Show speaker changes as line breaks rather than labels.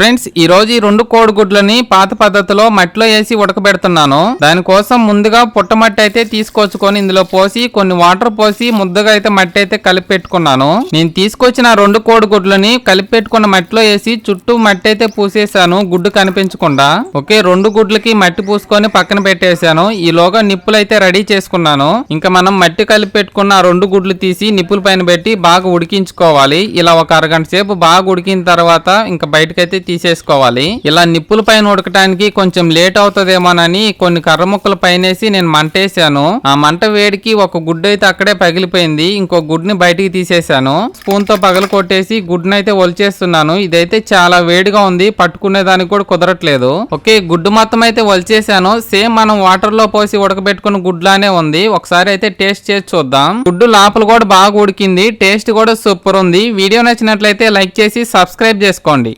Friends ఈ రోజు ఈ రెండు కోడిగుడ్లని పాత పద్ధతిలో మట్టిలో వేసి ఉడకబెడుతున్నాను. దానికోసం ముందుగా పుట్టమట్టి అయితే తీసుకొచ్చుకొని ఇందులో పోసి కొన్ని వాటర్ పోసి ముద్దగా అయితే మట్టి అయితే కలిపి పెట్టుకున్నాను. నేను తీసుకొచ్చిన రెండు కోడిగుడ్లని కలిపి పెట్టుకున్న మట్టిలో వేసి చుట్టూ మట్టి అయితే పూసేశాను గుడ్డు కనిపించకుండా. ఓకే రెండు గుడ్లకి మట్టి పూసుకొని పక్కన పెట్టేశాను. ఈలోగా నిప్పులు అయితే రెడీ చేసుకున్నాను. ఇంకా మనం మట్టి కలిపి పెట్టుకున్న రెండు గుడ్లు తీసి నిప్పుల పైన పెట్టి బాగా ఉడికించుకోవాలి. ఇలా ఒక అరగంట సేపు బాగా ఉడికిన తర్వాత ఇంకా బయటకైతే తీసేసుకోవాలి. ఇలా నిప్పుల పైన ఉడకటానికి కొంచెం లేట్ అవుతుందేమోనని కొన్ని కర్ర ముక్కల పైనేసి నేను మంటేశాను. ఆ మంట వేడికి ఒక గుడ్డు అయితే అక్కడే పగిలిపోయింది. ఇంకో గుడ్ని బయటికి తీసేశాను. స్పూన్తో పగలు కొట్టేసి గుడ్డుని అయితే వలిచేస్తున్నాను ఇదైతే చాలా వేడిగా ఉంది. పట్టుకునే దానికి కూడా కుదరట్లేదు. ఓకే గుడ్డు మొత్తం అయితే వలిచేసాను సేమ్ మనం వాటర్లో పోసి ఉడకబెట్టుకున్న గుడ్లానే ఉంది. ఒకసారి అయితే టేస్ట్ చేసి చూద్దాం. గుడ్డు లోపల కూడా బాగా ఉడికింది. టేస్ట్ కూడా సూపర్ ఉంది. వీడియో నచ్చినట్లయితే లైక్ చేసి సబ్స్క్రైబ్ చేసుకోండి.